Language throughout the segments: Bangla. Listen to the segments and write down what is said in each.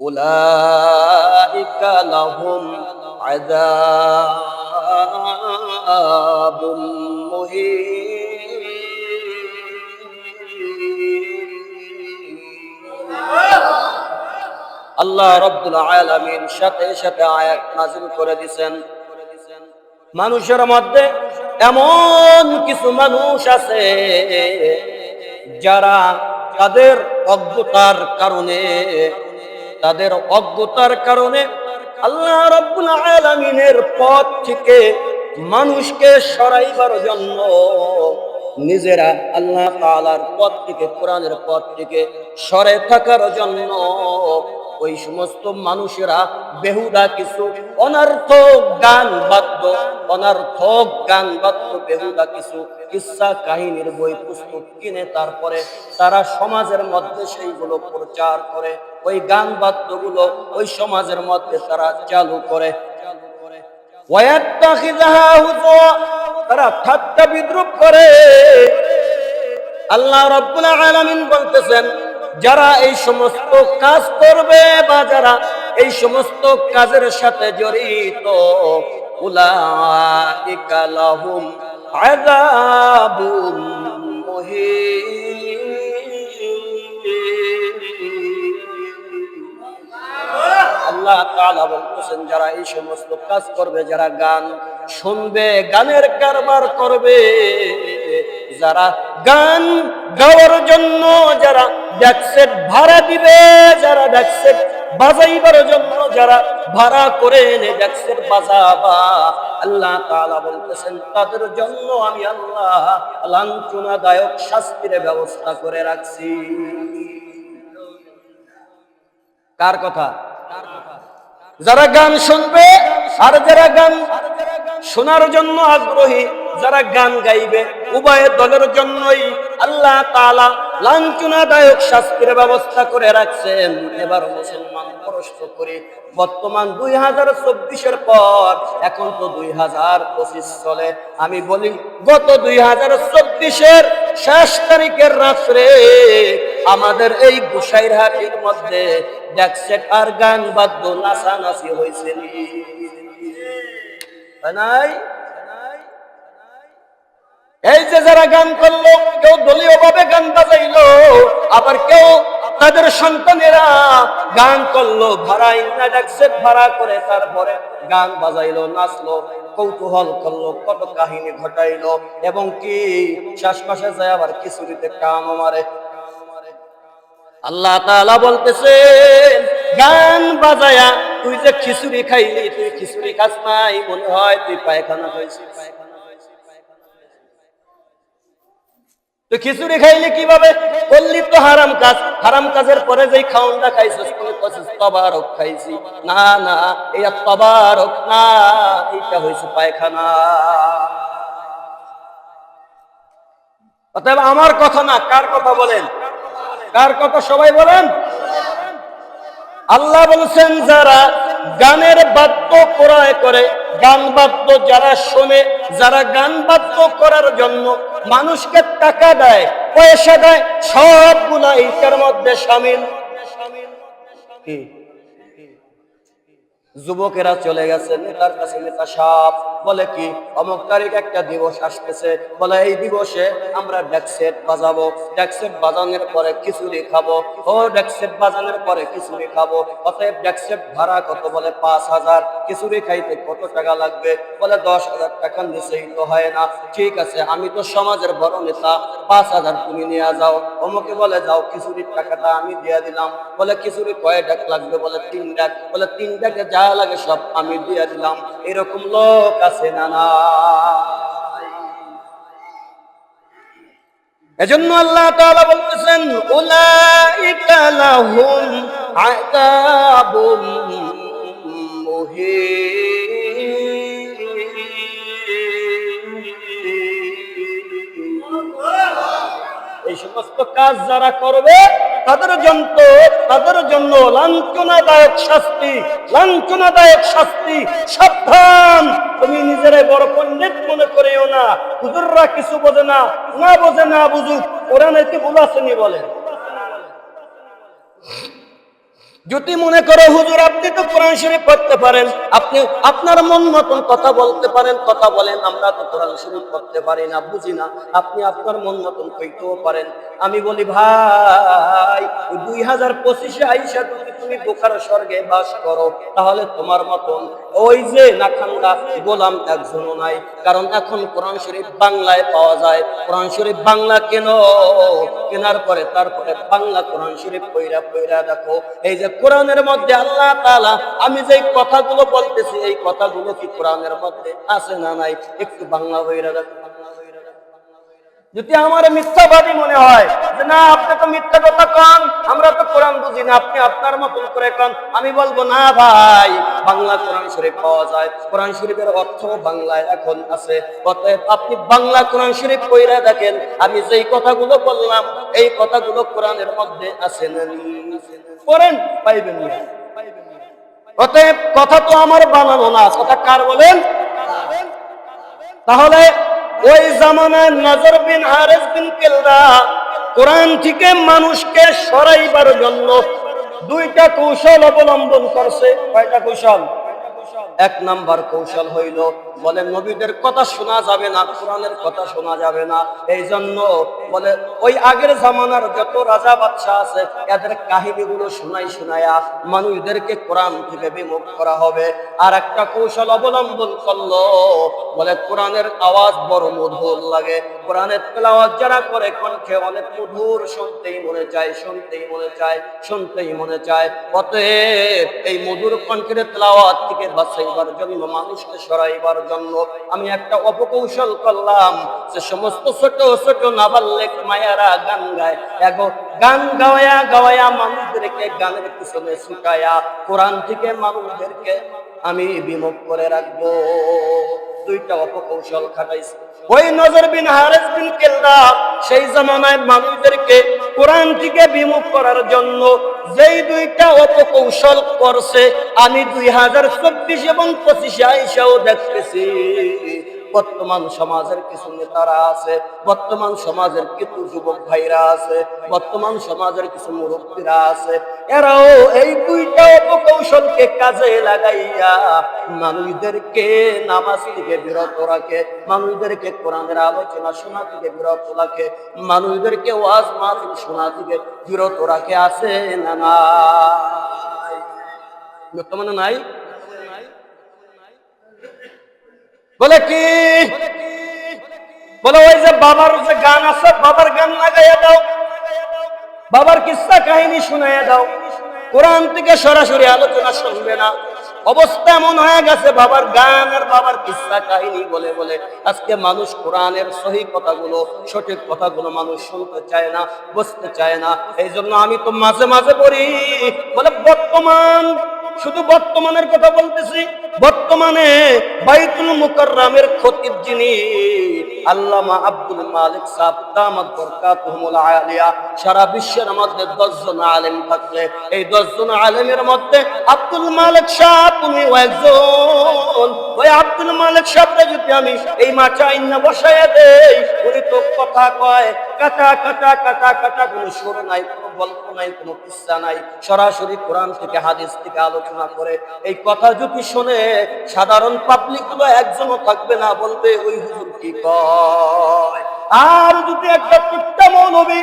উলাইকা লাহুম আযাবুম মুহিন আল্লাহ রব্দুল আলমীর সাথে সাথে আয়াত নাজিল করে দিচ্ছেন মানুষের মধ্যে এমন কিছু মানুষ আছে যারা তাদের অজ্ঞতার কারণে তাদের অজ্ঞতার কারণে আল্লাহ রব্বুল আলামিনের পথ থেকে মানুষকে সরাইবার জন্য নিজেরা আল্লাহ তালার পথ থেকে, কোরআনের পথ থেকে সরে থাকার জন্য ওই সমস্ত মানুষেরা বেহুদা কিছু, অনর্থক গান বাদ্য, অনর্থক গান বাদ্য, বেহুদা কিছু কিসা কাহিনীর বই পুস্তক কিনে তারপরে তারা সমাজের মধ্যে সেইগুলো প্রচার করে, ওই গান বাদ্যগুলো ওই সমাজের মধ্যে তারা চালু করে। তারা ঠাট্টা বিদ্রুপ করে। আল্লাহ রাব্বুল আলামিন বলতেছেন যারা এই সমস্ত কাজ করবে বা যারা এই সমস্ত কাজের সাথে জড়িত আল্লাহ বলতেছেন, যারা এই সমস্ত কাজ করবে, যারা গান শুনবে, গানের কারবার করবে যারা গান গাওয়ার জন্য, যারা ড্যাকসেট ভাড়া দিবে, যারা ড্যাকসেট বাজাইবার জন্য, যারা ভাড়া করে এনে ড্যাকসেট বাজাবা। আল্লাহ তাআলা বলতেছেন, তাদের জন্য আমি আল্লাহ লাঞ্ছনাদায়ক শাস্তির ব্যবস্থা করে রাখছি। কার কথা? যারা গান শুনবে, আর যারা গান শোনার জন্য আগ্রহী যারা গান গাইবে, উভয় দলের জন্যই আল্লাহ তাআলা লাঞ্ছনাদায়ক শাস্তির ব্যবস্থা করে রাখছেন। এবার মুসলমান প্রশ্ন করি, বর্তমান দুই হাজার চব্বিশের পর, এখন তো দুই হাজার পঁচিশ চলে। আমি বলি, গত দুই হাজার চব্বিশের শেষ তারিখের রাত্রে আমাদের এই গুসাইর হাটির মধ্যে ড্যাকসেট আর গান বাদ্য নাচানাচি হয়েছে। নি? হয় নাই? এই যে যারা গান করল, কেউ দলীয় ভাবে গান বাজাইলো, আবার কেউ তাদের সন্তানেরা গান করল ভাড়া ইন্না ড্যাকসেট ভাড়া করে তারপরে গান বাজাইলো, নাচলো, কৌতূহল করল কত কাহিনী ঘটাইলো, এবং কি শ্বাসপাশে যায় আবার খিচুড়িতে কাম মারে। আল্লাহ তাআলা বলতেছে, গান বাজায়া তুই যে খিচুড়ি খাইলি, তুই খিচুড়ি খাস নাই, মনে হয় তুই পায়খানা খাইছিস তুই খিচুড়ি খাইলি কীভাবে? করলি তো হারাম কাজ। হারাম কাজের পরে যেই খাওনটা খাইছিস, তুমি কছিস তবারক খাইছি। না না এটা তবারক না, এইটা হয়েছে পায়খানা। অতএব আমার কথা না, কার কথা বলেন? কার কথা সবাই বলেন? আল্লাহ বলছেন, যারা গানের বাক্য ক্রয় করে, গান বাদ্য যারা শোনে, যারা গান বাদ্য করার জন্য মানুষকে টাকা দেয়, পয়সা দেয় সবগুলা এইটার মধ্যে সামিল যুবকেরা চলে গেছে, নেতার কাছে নেতা সাপ বলে কি, অমুক তারিখ একটা দিবস আসতেছে, বলে এই দিবসে আমরা ডেকসেট বাজাবো, ডেকসেট বাজানোর পরে খিচুড়ি খাব, ও ডেকসেট বাজানোর পরে খিচুড়ি খাব, অতএব ডেকসেট ভাড়া কত বলে পাঁচ হাজার, খিচুড়ি খাইতে কত টাকা লাগবে, বলে দশ হাজার টাকা নিচেই তো হয় না, ঠিক আছে, আমি তো সমাজের বড় নেতা, পাঁচ হাজার তুমি নিয়ে যাও, অমুকে বলে যাও, খিচুড়ির টাকাটা আমি দিয়ে দিলাম, বলে খিচুড়ি কয় ডাক লাগবে, বলে তিন ডাক, বলে তিন ডাকে যা লাগে সব আমি দিয়ে দিলাম। এরকম লোক আছে না না এজন্য আল্লাহ তাআলা বলতেছেন, উলাইকা লাহুম আযাবুম মুহিন এই সমস্ত কাজ যারা করবে তাদের জন্য তাদের জন্য লাঞ্ছনাদায়ক শাস্তি লাঞ্ছনাদায়ক শাস্তি, সাবধান। তুমি নিজেরাই বড় পণ্ডিত মনে করেও না। হুজুররা কিছু বোঝে না না বোঝে না বুঝুক। ওরা নাকি ভুল আসেনি বলেন? যদি মনে করো, হুজুর, আপনি তো কোরআন শরীফ পড়তে পারেন। আপনি আপনার মন মতন কথা বলতে পারেন, কথা বলেন, আমরা তো কোরআন শরীফ পড়তে পারি না, বুঝি না। আপনি আপনার মন মতন কইতেও পারেন। আমি বলি, ভাই, দুই হাজার পঁচিশে আইসা যদি তুমি বোকার স্বর্গে বাস করো, তাহলে তোমার মতন ওই যে নাখান্দা গোলাম একজনও নাই। কারণ এখন কোরআন শরীফ বাংলায় পাওয়া যায়। কোরআন শরীফ বাংলা কেন? কেনার পরে তারপরে বাংলা কোরআন শরীফ পইরা পইরা দেখো, এই যে কোরআনের মধ্যে আল্লাহ তালা আমি যে কথাগুলো বলতেছি, এই কথাগুলো কি কোরআনের মধ্যে আছে না নাই? একটু বাংলা হয়ে দেখো যদি আমার মিথ্যাবাদী মনে হয় যে না, আপনি তো মিথ্যা কথা কন, আমরা তো কোরআন বুঝি না, আপনি আপনার মতন করে কন, আমি বলব না ভাই, বাংলা কোরআন শরীফ পাওয়া যায়। কোরআন শরীফের অর্থ বাংলায় এখন আছে। অতএব আপনি বাংলা কোরআন শরীফ কইরা দেখেন, আমি যেই কথাগুলো বললাম, এই কথাগুলো কোরআনের মধ্যে আছে না করেন পাইবেন না। অতএব কথা তো আমার বানানো না, কথা কার বলেন? তাহলে ওই জামানায় নজর বিন হারেস বিন কেলরা কোরআন থেকে মানুষকে সরাইবার জন্য দুইটা কৌশল অবলম্বন করছে। কয়টা কৌশল? এক নাম্বার কৌশল হইল, বলে নবীদের কথা শোনা যাবে না, কোরআনের কথা শোনা যাবে না। এই জন্য বলে, ওই আগের জামানার যত রাজা বাচ্চা আছে, এদের কাহিনীগুলো শোনাই শোনায়া মানুষদেরকে কোরআন থেকে বিমুখ করা হবে। আর একটা কৌশল অবলম্বন করল, বলে কোরআনের আওয়াজ বড় মধুর লাগে। কোরআনের তেলাওয়াত যারা করে কণ্ঠে অনেক মধুর, শুনতেই মনে চায়, শুনতেই মনে চায়, শুনতেই মনে চায়। অতএব এই মধুর কণ্ঠের তেলাওয়াত থেকে বাঁচাইবার জন্য, মানুষকে সরাইবার জন্য আমি একটা অপকৌশল করলাম। যে সমস্ত ছোট ছোট নাবাল্যেক মায়ারা গান গায়। এগো, গান গাওয়া গাওয়া মানুষদেরকে গানের পিছনে ছুটায়া কোরআন থেকে মানুষদেরকে আমি বিমুখ করে রাখব। দুইটা অপকৌশল খাটাইছে। ওই নজর বিন হারেস বিন কেলদা সেই জামানায় মানুষদেরকে কোরআন থেকে বিমুখ করার জন্য যেই দুইটা অপকৌশল করছে, আমি দুই হাজার চব্বিশ এবং পঁচিশে আইসাও দেখতেছি। বর্তমান সমাজের কিছু নেতারা আছে, বর্তমান সমাজের কিছু যুবক ভাইরা আছে, বর্তমান সমাজের কিছু মুরব্বীরা আছে, এরাও এই দুইটা অপকৌশলকে কাজে লাগাইয়া মানুষদেরকে নামাজ থেকে বিরত রাখে, মানুষদেরকে কোরআনের আলোচনা শোনা থেকে বিরত রাখে, মানুষদেরকে ওয়াজ মাহফিল শোনা থেকে বিরত রাখে, আছে না নাই? বর্তমানে নাই? বলে কি? বলে ওই যে বাবার যে গান আছে, বাবার গান লাগাইয়া দাও। বাবার কিস্সা কাহিনী শুনাইয়া দাও। কোরআন থেকে সরাসরি আলোচনা শুনবে না। অবস্থা এমন হয়ে গেছে, বাবার গান আর বাবার কিস্সা কাহিনী বলে বলে। আজকে মানুষ কোরআনের সহি কথাগুলো, সঠিক কথাগুলো মানুষ শুনতে চায় না, বুঝতে চায় না। এই জন্য আমি তো মাঝে মাঝে পড়ি বলে বর্তমান শুধু বর্তমানের কথা বলতেছি। বর্তমানে বাইতুল মুকাররামের খতিব যিনি, আল্লামা আব্দুল মালিক সাহেব, দামাত বরকাতুহুমুল আলিয়া, সারা বিশ্বের মধ্যে 10 জন আলেম থাকলে, এই 10 জন আলেমের মধ্যে আব্দুল মালিক সাহেব উনি একজন। ওই আব্দুল মালিক সাহেবকে যদি আমি এই মাচা ইন্না বসায় দেই, উনি তো কথা কয়, কাটা কাটা কাটা কাটা কোনো সুর নাই। গল্প নাই, কোনো কিস্সা নাই। সরাসরি কোরআন থেকে, হাদিস থেকে আলোচনা করে এই কথা যদি শোনে, সাধারণ পাবলিকগুলো একজনও থাকবে না, বলবে, ওই হুজুর কি কয়? আর যদি একটা টুকটা মৌলবী,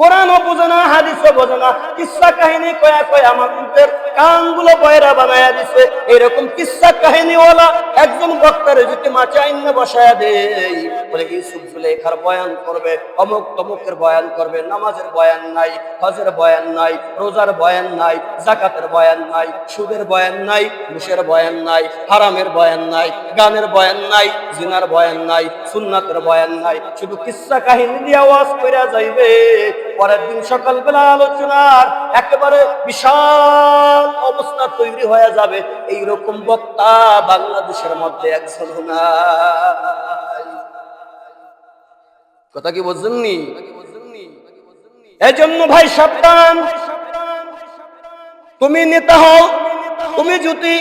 কোরআনও বোঝে না, হাদিসও বোঝে না, কিসা কাহিনী কয়া কয়া আমাদের কানগুলো বয়রা বানায়া দিছে, এরকম কিসা কাহিনীওয়ালা একজন বক্তারে যদি মাছে আইনে বসায়া দেই বলে ইউসুফ জুলেখার বয়ান করবে অমুক তমুকের বয়ান করবে নামাজের বয়ান নাই হজের বয়ান নাই রোজার বয়ান নাই জাকাতের বয়ান নাই সুদের বয়ান নাই ঘুষের বয়ান নাই হারামের বয়ান নাই গানের বয়ান নাই জিনার বয়ান নাই সুন্নাতের বয়ান নাই শুধু কিসা কাহিনী দিয়ে আওয়াজ করে যাইবে পরের দিন সকালবেলা আলোচনার একেবারে বিশাল অবস্থা তৈরি হয়ে যাবে এই রকম বক্তা বাংলাদেশের মধ্যে একজন কথা কি বুঝছেননি? এই জন্য ভাই সাবধান। তুমি নেতা হও, তুমি যদি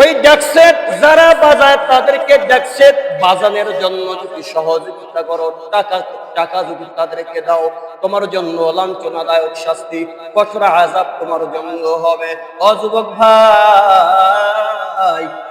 ওই ড্যাকসেট যারা বাজায় তাদেরকে ড্যাকসেট বাজানোর জন্য যদি সহযোগিতা করো, টাকা টাকা যদি তাদেরকে দাও, তোমার জন্য লাঞ্ছনাদায়ক শাস্তি, কঠোর আজাব তোমার জন্য হবে। অযুবক ভাই।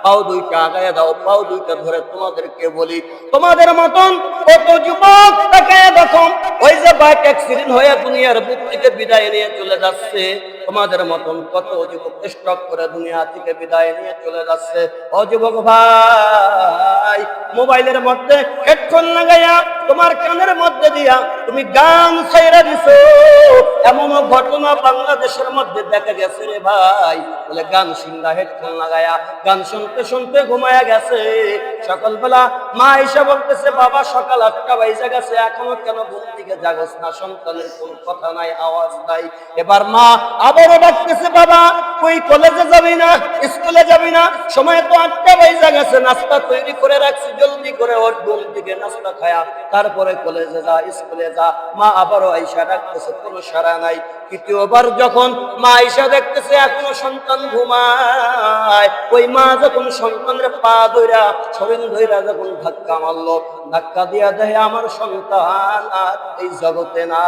পাও দুইটা আগায় দাও, পাও দুইটা ধরে তোমাদেরকে বলি। তোমাদের মতন কত যুবক তাকায় দেখো, ওই বাইক অ্যাক্সিডেন্ট হয়ে দুনিয়ার বুক থেকে বিদায় নিয়ে চলে যাচ্ছে। তোমাদের মতন কত যুবক স্টক করে দুনিয়া থেকে বিদায় নিয়ে চলে যাচ্ছে। ও যুবক ভাই, মোবাইলের মধ্যে হেডফোন লাগাইয়া, তোমার কানের মধ্যে দিয়া তুমি গান ছাইরা দিছো। এমন ঘটনা বাংলাদেশের মধ্যে দেখা গেছে রে ভাই। বলে গান সিঙ্গা হেডফোন লাগায়া গান শুনতে শুনতে ঘুমায়া গেছে। সকালবেলা মা এসে বলতেছে, বাবা, সকাল আটটা বাইজা গেছে, এখনও কেন ঘুম থেকে জাগস না, সন্তানের কোন কথা নাই, আওয়াজ নাই। এবার মা আবারও ডাকতেছে, বাবা, তুই কলেজে যাবি না? স্কুলে যাবি না? সময় তো আটটা বাইজা গেছে, নাস্তা তৈরি করে রাখছি, জলদি করে ওর ঘুম থেকে নাস্তা খায়া তারপরে কলেজে যা, স্কুলে যা। মা আবারও আইসা ডাকতেছে, কোনো সারা নাই। তৃতীয়বার যখন মা আইসা দেখতেছে, এখনও সন্তান ঘুমায়। ওই মা যখন সন্তানের পা ধইরা শরীর ধইরা যখন ধাক্কা মারলো, ধাক্কা দিয়া দেয় আমার সন্তান, আর এই জগতে না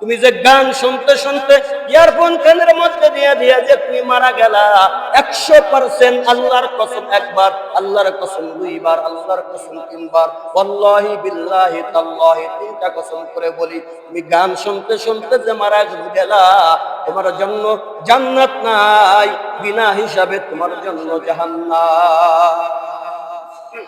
তুমি যে গান শুনতে শুনতে ইয়ারফোন কানের মধ্যে দিয়ে দিয়া যে তুমি মারা গেলা, একশো পার্সেন্ট আল্লাহর কসম একবার, আল্লাহর কসম দুইবার, আল্লাহর কসম তিনবার অল্লাহি বিল্লাহি তাল্লাহি তিনটা কসম করে বলি, তুমি গান শুনতে শুনতে যে মারা গেলা, তোমার জন্য জান্নাত নাই, বিনা হিসাবে তোমার জন্য জাহান্নাম।